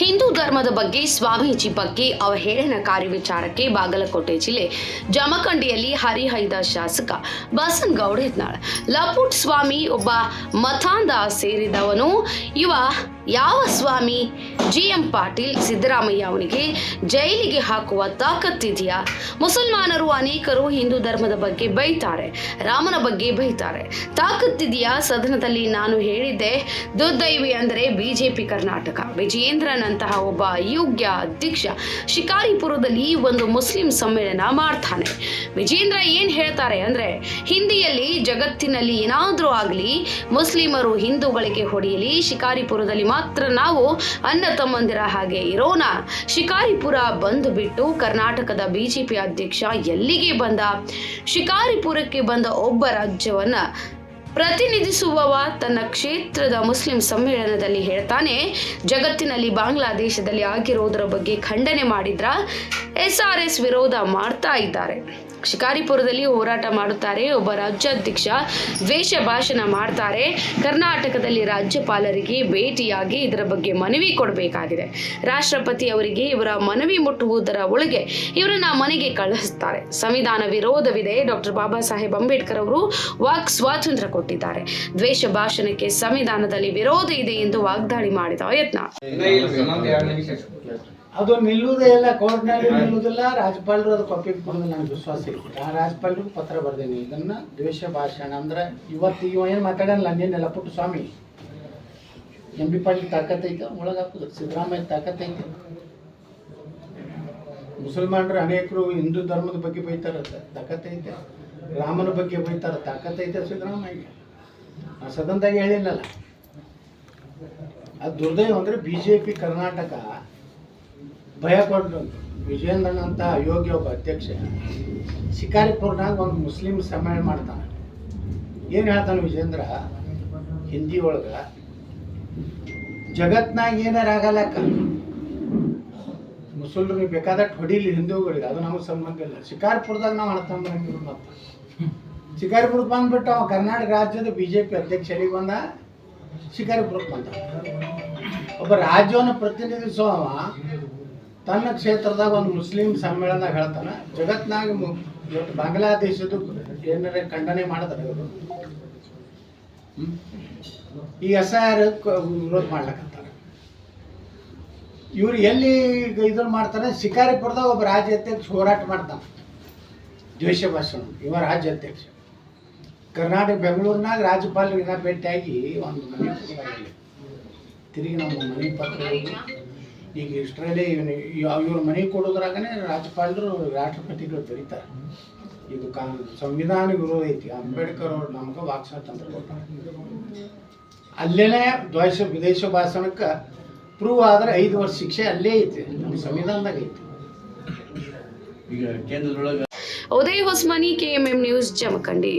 ಹಿಂದೂ ಧರ್ಮದ ಬಗ್ಗೆ ಸ್ವಾಮೀಜಿ ಬಗ್ಗೆ ಅವಹೇಳನಕಾರಿ ವಿಚಾರಕ್ಕೆ ಬಾಗಲಕೋಟೆ ಜಿಲ್ಲೆ ಜಮಖಂಡಿಯಲ್ಲಿ ಹರಿಹೈದ ಶಾಸಕ ಬಸನಗೌಡ ಯತ್ನಾಳ್ ಲಪುಟ್ ಸ್ವಾಮಿ ಒಬ್ಬ ಮತಾಂಧ ಸೇರಿದವನು. ಇವ ಯಾವ ಸ್ವಾಮಿ? ಜಿ ಎಂ ಪಾಟೀಲ್ ಸಿದ್ದರಾಮಯ್ಯ ಅವನಿಗೆ ಜೈಲಿಗೆ ಹಾಕುವ ತಾಕತ್ತಿದೆಯಾ ಮುಸಲ್ಮಾನರು ಅನೇಕರು ಹಿಂದೂ ಧರ್ಮದ ಬಗ್ಗೆ ಬೈತಾರೆ, ರಾಮನ ಬಗ್ಗೆ ಬೈತಾರೆ. ತಾಕತ್ತಿದೆಯಾ ಸದನದಲ್ಲಿ ನಾನು ಹೇಳಿದ್ದೆ. ದುರ್ದೈವಿ ಅಂದರೆ ಬಿಜೆಪಿ ಕರ್ನಾಟಕ. ವಿಜಯೇಂದ್ರನಂತಹ ಒಬ್ಬ ಯೋಗ್ಯ ಅಧ್ಯಕ್ಷ ಶಿಕಾರಿಪುರದಲ್ಲಿ ಒಂದು ಮುಸ್ಲಿಂ ಸಮ್ಮೇಳನ ಮಾಡ್ತಾನೆ. ವಿಜೇಂದ್ರ ಏನ್ ಹೇಳ್ತಾರೆ ಅಂದ್ರೆ, ಹಿಂದಿಯಲ್ಲಿ ಜಗತ್ತಿನಲ್ಲಿ ಏನಾದರೂ ಆಗಲಿ, ಮುಸ್ಲಿಮರು ಹಿಂದೂಗಳಿಗೆ ಹೊಡೆಯಲಿ, ಶಿಕಾರಿಪುರದಲ್ಲಿ ಮಾತ್ರ ನಾವು ಅನ್ನ ತಮ್ಮಂದಿರ ಹಾಗೆ ಇರೋಣ. ಶಿಕಾರಿಪುರ ಬಂದು ಬಿಟ್ಟು ಕರ್ನಾಟಕದ ಬಿಜೆಪಿ ಅಧ್ಯಕ್ಷ ಎಲ್ಲಿಗೆ ಬಂದ? ಶಿಕಾರಿಪುರಕ್ಕೆ ಬಂದ ಒಬ್ಬ ರಾಜ್ಯವನ್ನ ಪ್ರತಿನಿಧಿಸುವವ ತನ್ನ ಕ್ಷೇತ್ರದ ಮುಸ್ಲಿಂ ಸಮ್ಮೇಳನದಲ್ಲಿ ಹೇಳ್ತಾನೆ, ಜಗತ್ತಿನಲ್ಲಿ ಬಾಂಗ್ಲಾದೇಶದಲ್ಲಿ ಆಗಿರೋದರ ಬಗ್ಗೆ ಖಂಡನೆ ಮಾಡಿದ್ರ ಎಸ್ ಆರ್ ಎಸ್ ವಿರೋಧ ಮಾಡ್ತಾ ಇದ್ದಾರೆ. ಶಿಕಾರಿಪುರದಲ್ಲಿ ಹೋರಾಟ ಮಾಡುತ್ತಾರೆ. ಒಬ್ಬ ರಾಜ್ಯಾಧ್ಯಕ್ಷ ದ್ವೇಷ ಭಾಷಣ ಮಾಡ್ತಾರೆ. ಕರ್ನಾಟಕದಲ್ಲಿ ರಾಜ್ಯಪಾಲರಿಗೆ ಭೇಟಿಯಾಗಿ ಇದರ ಬಗ್ಗೆ ಮನವಿ ಕೊಡಬೇಕಾಗಿದೆ. ರಾಷ್ಟ್ರಪತಿ ಅವರಿಗೆ ಇವರ ಮನವಿ ಮುಟ್ಟುವುದರ ಒಳಗೆ ಇವರನ್ನ ಮನೆಗೆ ಕಳಿಸ್ತಾರೆ ಸಂವಿಧಾನ ವಿರೋಧವಿದೆ. ಡಾಕ್ಟರ್ ಬಾಬಾ ಸಾಹೇಬ್ ಅಂಬೇಡ್ಕರ್ ಅವರು ವಾಕ್ ಸ್ವಾತಂತ್ರ್ಯ ಕೊಟ್ಟಿದ್ದಾರೆ. ದ್ವೇಷ ಭಾಷಣಕ್ಕೆ ಸಂವಿಧಾನದಲ್ಲಿ ವಿರೋಧ ಇದೆ ಎಂದು ವಾಗ್ದಾಳಿ ಮಾಡಿದ ಯತ್ನ. ಅದು ನಿಲ್ಲುವುದೇ ಇಲ್ಲ, ಕೋರ್ಟ್ನಲ್ಲಿ ನಿಲ್ಲುವುದಿಲ್ಲ, ರಾಜ್ಯಪಾಲರು ಅದು ಕಾಪಿ ಕೊಡೋದಿಲ್ಲ ನನಗೆ ವಿಶ್ವಾಸ ಇಲ್ಲ ಆ ರಾಜ್ಯಪಾಲರು ಪತ್ರ ಬರ್ದೇನೆ. ಇದನ್ನ ದ್ವೇಷ ಭಾಷಣ ಅಂದ್ರೆ ಇವತ್ತು ಇವ ಏನು ಮಾತಾಡಲ್ಲ ನಿನ್ನೆಲ್ಲ ಪುಟ್ಟು ಸ್ವಾಮಿ. ಎಂ ಬಿ ಪಾಟೀಲ್ ತಾಕತ್ತೈತೆ ಒಳಗೆ ಹಾಕೋದು. ಸಿದ್ದರಾಮಯ್ಯ ತಾಕತ್ತೈತೆ ಮುಸಲ್ಮಾನರು ಅನೇಕರು ಹಿಂದೂ ಧರ್ಮದ ಬಗ್ಗೆ ಬೈತಾರ ತಾಕತ್ತೈತೆ ರಾಮನ ಬಗ್ಗೆ ಬೈತಾರ ತಾಕತ್ತೈತೆ ಸಿದ್ದರಾಮಯ್ಯ ಆ ಸದನದಾಗ ಹೇಳಿಲ್ಲಲ್ಲ ಅದು ದುರ್ದೈವ ಅಂದರೆ ಬಿ ಜೆ ಪಿ ಕರ್ನಾಟಕ ಭಯ ಕೊಟ್ಟು ವಿಜೇಂದ್ರನ್ ಅಂತ ಅಯೋಗ್ಯ ಒಬ್ಬ ಅಧ್ಯಕ್ಷ, ಶಿಕಾರಿಪುರ್ನಾಗ ಒಂದು ಮುಸ್ಲಿಂ ಸಮ್ಮೇಳನ ಮಾಡ್ತಾನೆ. ಏನು ಹೇಳ್ತಾನೆ ವಿಜೇಂದ್ರ ಹಿಂದಿ ಒಳಗೆ ಜಗತ್ನಾಗ ಏನಾರ ಮುಸಲ್ರಿಗೆ ಬೇಕಾದಟ್ಟು ಹೊಡಿಲಿ ಹಿಂದೂಗಳಿಗೆ, ಅದು ನಮಗೆ ಸಂಬಂಧ ಇಲ್ಲ. ಶಿಕಾರ್ಪುರದಾಗ ನಾವು ಅಣ್ತಂಬರಂಗಿರು ಮತ್ತೆ. ಶಿಕಾರಿಪುರಕ್ಕೆ ಬಂದ್ಬಿಟ್ಟು ಅವ ಕರ್ನಾಟಕ ರಾಜ್ಯದ ಬಿ ಜೆ ಪಿ ಅಧ್ಯಕ್ಷ ಎಲ್ಲಿಗೆ ಬಂದ? ಶಿಕಾರಿಪುರಕ್ಕೆ ಬಂದ. ಒಬ್ಬ ರಾಜ್ಯವನ್ನು ಪ್ರತಿನಿಧಿಸುವ ತನ್ನ ಕ್ಷೇತ್ರದಾಗ ಒಂದು ಮುಸ್ಲಿಂ ಸಮ್ಮೇಳನ ಹೇಳ್ತಾನೆ, ಜಗತ್ನಾಗ ಇವತ್ತು ಬಾಂಗ್ಲಾದೇಶದ ಏನಾರ ಖಂಡನೆ ಮಾಡಿದ್ರೆ ಇವರು. ಈ ಎಸ್ ಐ ಆರ್ ವಿರೋಧ ಮಾಡ್ಲಕತ್ತಾರೆ. ಇವ್ರು ಎಲ್ಲಿ ಇದನ್ನು ಮಾಡ್ತಾರೆ? ಶಿಕಾರಿಪುರದಾಗ ಒಬ್ಬ ರಾಜ್ಯ ಅಧ್ಯಕ್ಷ ಹೋರಾಟ ಮಾಡ್ತಾನೆ. ದ್ವೇಷ ಭಾಷಣ ಇವ ರಾಜ್ಯ ಅಧ್ಯಕ್ಷ. ಕರ್ನಾಟಕ ಬೆಂಗಳೂರಿನಾಗ ರಾಜ್ಯಪಾಲರಿಗೆ ಭೇಟಿಯಾಗಿ ಒಂದು ಮನೆ ತಿರುಗಿ ನಮ್ಮ ಮನೆ ಪತ್ರ ಈಗ ಇಷ್ಟರಲ್ಲಿ ಇವ್ರ ಮನೆ ಕೊಡೋದ್ರಾಗನೇ ರಾಜ್ಯಪಾಲರು ರಾಷ್ಟ್ರಪತಿಗಳು ಬರೀತಾರೆ. ಇದು ಕಾ, ಸಂವಿಧಾನ ವಿರೋಧ ಐತಿ. ಅಂಬೇಡ್ಕರ್ ಅವ್ರು ನಮ್ಗೆ ವಾಕ್ ಸ್ವಾತಂತ್ರ್ಯ ಕೊಟ್ಟಾರೆ. ಅಲ್ಲೇನೆ ದ್ವೇಷ, ವಿದೇಶ ಭಾಷಣಕ್ಕೆ ಪ್ರೂವ್ ಆದ್ರೆ ಐದು ವರ್ಷ ಶಿಕ್ಷೆ ಅಲ್ಲೇ ಐತಿ ನಮ್ಮ ಸಂವಿಧಾನದಾಗ ಐತಿ. ಈಗ ಕೇಂದ್ರದೊಳಗ ಉದಯ್ ಹೊಸ್ಮನಿ ಕೆಎಂಎಂ ನ್ಯೂಸ್ ಜಮಖಂಡಿ